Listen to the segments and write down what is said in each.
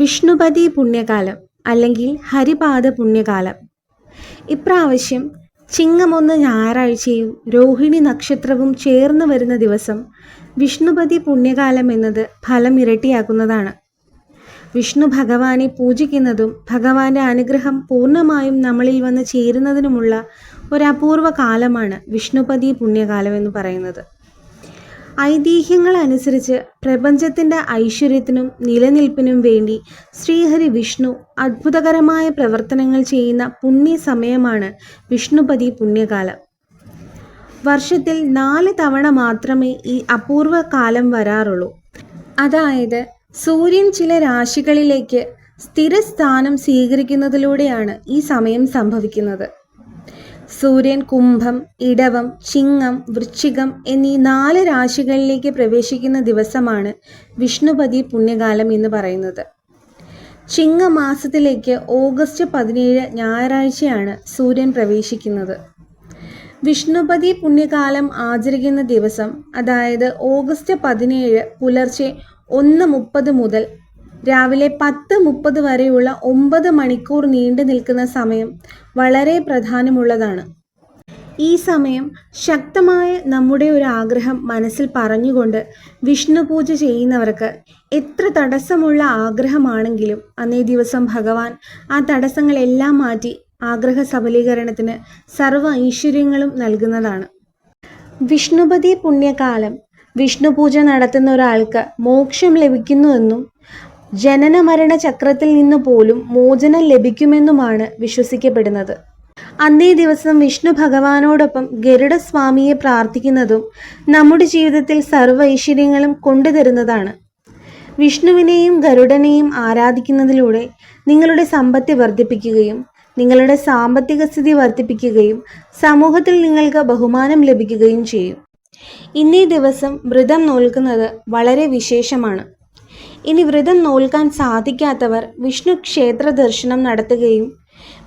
വിഷ്ണുപതി പുണ്യകാലം അല്ലെങ്കിൽ ഹരിപാദ പുണ്യകാലം. ഇപ്രാവശ്യം ചിങ്ങമൊന്ന് ഞായറാഴ്ചയും രോഹിണി നക്ഷത്രവും ചേർന്ന് വരുന്ന ദിവസം വിഷ്ണുപതി പുണ്യകാലം എന്നത് ഫലം ഇരട്ടിയാക്കുന്നതാണ്. വിഷ്ണു ഭഗവാനെ പൂജിക്കുന്നതും ഭഗവാന്റെ അനുഗ്രഹം പൂർണമായും നമ്മളിൽ വന്ന് ചേരുന്നതിനുമുള്ള ഒരു അപൂർവ കാലമാണ് വിഷ്ണുപതി പുണ്യകാലം എന്ന് പറയുന്നത്. ഐതിഹ്യങ്ങൾ അനുസരിച്ച് പ്രപഞ്ചത്തിന്റെ ഐശ്വര്യത്തിനും നിലനിൽപ്പിനും വേണ്ടി ശ്രീഹരി വിഷ്ണു അത്ഭുതകരമായ പ്രവർത്തനങ്ങൾ ചെയ്യുന്ന പുണ്യ സമയമാണ് വിഷ്ണുപതി പുണ്യകാലം. വർഷത്തിൽ നാല് തവണ മാത്രമേ ഈ അപൂർവ കാലം വരാറുള്ളൂ. അതായത് സൂര്യൻ ചില രാശികളിലേക്ക് സ്ഥിരസ്ഥാനം സ്വീകരിക്കുന്നതിലൂടെയാണ് ഈ സമയം സംഭവിക്കുന്നത്. സൂര്യൻ കുംഭം ഇടവം ചിങ്ങം വൃശ്ചികം എന്നീ നാല് രാശികളിലേക്ക് പ്രവേശിക്കുന്ന ദിവസമാണ് വിഷ്ണുപതി പുണ്യകാലം എന്ന് പറയുന്നത്. ചിങ്ങമാസത്തിലേക്ക് ഓഗസ്റ്റ് പതിനേഴ് ഞായറാഴ്ചയാണ് സൂര്യൻ പ്രവേശിക്കുന്നത്. വിഷ്ണുപതി പുണ്യകാലം ആചരിക്കുന്ന ദിവസം അതായത് ഓഗസ്റ്റ് പതിനേഴ് പുലർച്ചെ ഒന്ന് മുപ്പത് മുതൽ രാവിലെ പത്ത് മുപ്പത് വരെയുള്ള ഒമ്പത് മണിക്കൂർ നീണ്ടു നിൽക്കുന്ന സമയം വളരെ പ്രധാനമുള്ളതാണ്. ഈ സമയം ശക്തമായ നമ്മുടെ ഒരു ആഗ്രഹം മനസ്സിൽ പറഞ്ഞുകൊണ്ട് വിഷ്ണു പൂജ ചെയ്യുന്നവർക്ക് എത്ര തടസ്സമുള്ള ആഗ്രഹമാണെങ്കിലും അന്നേ ദിവസം ഭഗവാൻ ആ തടസ്സങ്ങളെല്ലാം മാറ്റി ആഗ്രഹ സബലീകരണത്തിന് സർവ ഐശ്വര്യങ്ങളും നൽകുന്നതാണ്. വിഷ്ണുപതി പുണ്യകാലം വിഷ്ണു പൂജ നടത്തുന്ന ഒരാൾക്ക് മോക്ഷം ലഭിക്കുന്നുവെന്നും ജനന മരണ ചക്രത്തിൽ നിന്ന് പോലും മോചനം ലഭിക്കുമെന്നുമാണ് വിശ്വസിക്കപ്പെടുന്നത്. അന്നേ ദിവസം വിഷ്ണു ഭഗവാനോടൊപ്പം ഗരുഡസ്വാമിയെ പ്രാർത്ഥിക്കുന്നതും നമ്മുടെ ജീവിതത്തിൽ സർവ ഐശ്വര്യങ്ങളും കൊണ്ടുതരുന്നതാണ്. വിഷ്ണുവിനെയും ഗരുഡനെയും ആരാധിക്കുന്നതിലൂടെ നിങ്ങളുടെ സമ്പത്ത് വർദ്ധിപ്പിക്കുകയും നിങ്ങളുടെ സാമ്പത്തിക സ്ഥിതി വർദ്ധിപ്പിക്കുകയും സമൂഹത്തിൽ നിങ്ങൾക്ക് ബഹുമാനം ലഭിക്കുകയും ചെയ്യും. ഇന്നേ ദിവസം വ്രതം നോൽക്കുന്നത് വളരെ വിശേഷമാണ്. ഇനി വ്രതം നോൽക്കാൻ സാധിക്കാത്തവർ വിഷ്ണു ക്ഷേത്ര ദർശനം നടത്തുകയും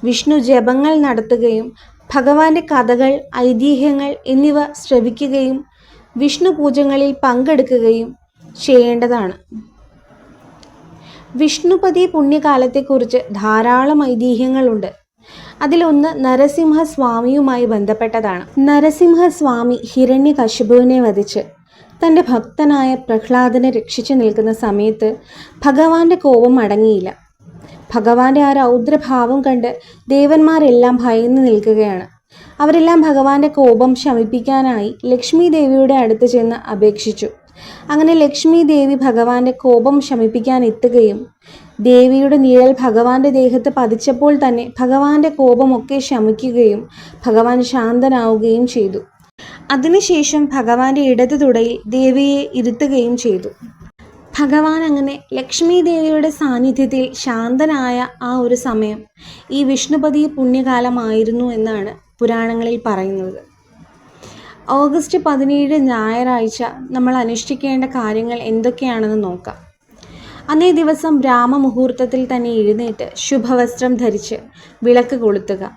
വിഷ്ണു ജപങ്ങൾ നടത്തുകയും ഭഗവാന്റെ കഥകൾ ഐതിഹ്യങ്ങൾ എന്നിവ ശ്രവിക്കുകയും വിഷ്ണു പൂജകളിൽ പങ്കെടുക്കുകയും ചെയ്യേണ്ടതാണ്. വിഷ്ണുപതി പുണ്യകാലത്തെക്കുറിച്ച് ധാരാളം ഐതിഹ്യങ്ങളുണ്ട്. അതിലൊന്ന് നരസിംഹസ്വാമിയുമായി ബന്ധപ്പെട്ടതാണ്. നരസിംഹസ്വാമി ഹിരണ്യകശിപുവിനെ വധിച്ച് തന്റെ ഭക്തനായ പ്രഹ്ലാദനെ രക്ഷിച്ചു നിൽക്കുന്ന സമയത്ത് ഭഗവാന്റെ കോപം അടങ്ങിയില്ല. ഭഗവാന്റെ ആ രൗദ്രഭാവം കണ്ട് ദേവന്മാരെല്ലാം ഭയന്ന് നിൽക്കുകയാണ്. അവരെല്ലാം ഭഗവാന്റെ കോപം ശമിപ്പിക്കാനായി ലക്ഷ്മി ദേവിയുടെ അടുത്ത് ചെന്ന് അപേക്ഷിച്ചു. അങ്ങനെ ലക്ഷ്മി ദേവി ഭഗവാന്റെ കോപം ശമിപ്പിക്കാൻ എത്തുകയും ദേവിയുടെ നിഴൽ ഭഗവാന്റെ ദേഹത്ത് പതിച്ചപ്പോൾ തന്നെ ഭഗവാന്റെ കോപമൊക്കെ ശമിക്കുകയും ഭഗവാൻ ശാന്തനാവുകയും ചെയ്തു. അതിനുശേഷം ഭഗവാന്റെ ഇടതു തുടയിൽ ദേവിയെ ഇരുത്തുകയും ചെയ്തു. ഭഗവാൻ അങ്ങനെ ലക്ഷ്മി ദേവിയുടെ സാന്നിധ്യത്തിൽ ശാന്തനായ ആ ഒരു സമയം ഈ വിഷ്ണുപതി പുണ്യകാലമായിരുന്നു എന്നാണ് പുരാണങ്ങളിൽ പറയുന്നത്. ഓഗസ്റ്റ് പതിനേഴ് ഞായറാഴ്ച നമ്മൾ അനുഷ്ഠിക്കേണ്ട കാര്യങ്ങൾ എന്തൊക്കെയാണെന്ന് നോക്കാം. അന്നേ ദിവസം ബ്രാഹ്മമുഹൂർത്തത്തിൽ തന്നെ എഴുന്നേറ്റ് ശുഭവസ്ത്രം ധരിച്ച് വിളക്ക് കൊളുത്തുക.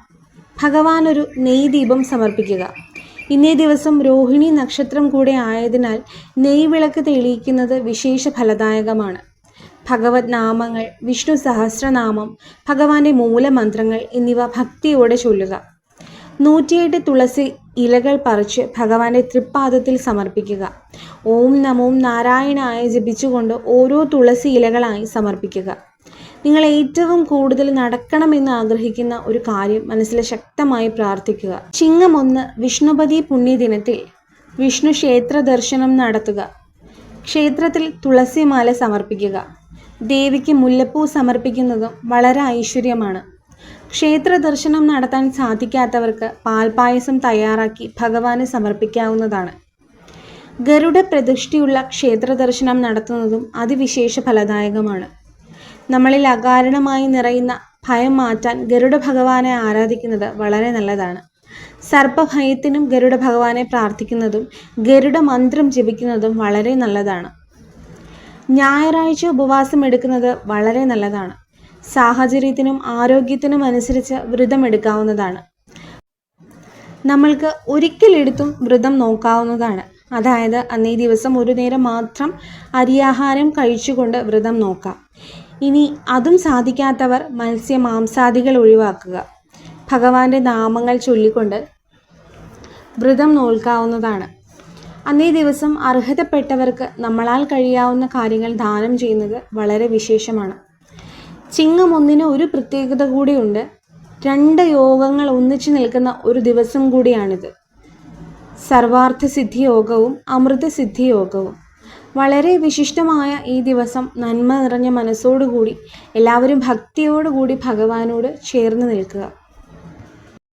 ഭഗവാൻ ഒരു നെയ് ദീപം സമർപ്പിക്കുക. ഇന്നേ ദിവസം രോഹിണി നക്ഷത്രം കൂടെ ആയതിനാൽ നെയ്വിളക്ക് തെളിയിക്കുന്നത് വിശേഷ ഫലദായകമാണ്. ഭഗവത് നാമങ്ങൾ വിഷ്ണു സഹസ്രനാമം ഭഗവാന്റെ മൂലമന്ത്രങ്ങൾ എന്നിവ ഭക്തിയോടെ ചൊല്ലുക. നൂറ്റിയെട്ട് തുളസി ഇലകൾ പറിച്ച് ഭഗവാന്റെ തൃപ്പാദത്തിൽ സമർപ്പിക്കുക. ഓം നമോം നാരായണായ ജപിച്ചുകൊണ്ട് ഓരോ തുളസി ഇലകളായി സമർപ്പിക്കുക. നിങ്ങൾ ഏറ്റവും കൂടുതൽ നടക്കണമെന്ന് ആഗ്രഹിക്കുന്ന ഒരു കാര്യം മനസ്സിൽ ശക്തമായി പ്രാർത്ഥിക്കുക. ചിങ്ങം ഒന്ന് വിഷ്ണുപതി പുണ്യദിനത്തിൽ വിഷ്ണു ക്ഷേത്ര ദർശനം നടത്തുക. ക്ഷേത്രത്തിൽ തുളസിമാല സമർപ്പിക്കുക. ദേവിക്ക് മുല്ലപ്പൂ സമർപ്പിക്കുന്നതും വളരെ ഐശ്വര്യമാണ്. ക്ഷേത്ര ദർശനം നടത്താൻ സാധിക്കാത്തവർക്ക് പാൽപായസം തയ്യാറാക്കി ഭഗവാന് സമർപ്പിക്കാവുന്നതാണ്. ഗരുഡ പ്രതിഷ്ഠയുള്ള ക്ഷേത്ര ദർശനം നടത്തുന്നതും അതിവിശേഷ ഫലദായകമാണ്. നമ്മളിൽ അകാരണമായി നിറയുന്ന ഭയം മാറ്റാൻ ഗരുഡ ഭഗവാനെ ആരാധിക്കുന്നത് വളരെ നല്ലതാണ്. സർപ്പഭയത്തിനും ഗരുഡ ഭഗവാനെ പ്രാർത്ഥിക്കുന്നതും ഗരുഡ മന്ത്രം ജപിക്കുന്നതും വളരെ നല്ലതാണ്. ഞായറാഴ്ച ഉപവാസം എടുക്കുന്നത് വളരെ നല്ലതാണ്. സാഹചര്യത്തിനും ആരോഗ്യത്തിനും അനുസരിച്ച് വ്രതം എടുക്കാവുന്നതാണ്. നമ്മൾക്ക് ഒരിക്കലെടുത്തും വ്രതം നോക്കാവുന്നതാണ്. അതായത് അന്നേ ദിവസം ഒരു നേരം മാത്രം അരിയാഹാരം കഴിച്ചുകൊണ്ട് വ്രതം നോക്കാം. ഇനി അതും സാധിക്കാത്തവർ മത്സ്യ മാംസാദികൾ ഒഴിവാക്കുക. ഭഗവാന്റെ നാമങ്ങൾ ചൊല്ലിക്കൊണ്ട് വ്രതം നോൽക്കാവുന്നതാണ്. അന്നേ ദിവസം അർഹതപ്പെട്ടവർക്ക് നമ്മളാൽ കഴിയാവുന്ന കാര്യങ്ങൾ ദാനം ചെയ്യുന്നത് വളരെ വിശേഷമാണ്. ചിങ്ങം ഒന്നിന് ഒരു പ്രത്യേകത കൂടിയുണ്ട്. രണ്ട് യോഗങ്ങൾ ഒന്നിച്ചു നിൽക്കുന്ന ഒരു ദിവസം കൂടിയാണിത്. സർവാർത്ഥ സിദ്ധി യോഗവും അമൃതസിദ്ധി യോഗവും വളരെ വിശിഷ്ടമായ ഈ ദിവസം നന്മ നിറഞ്ഞ മനസ്സോടുകൂടി എല്ലാവരും ഭക്തിയോടുകൂടി ഭഗവാനോട് ചേർന്ന് നിൽക്കുക.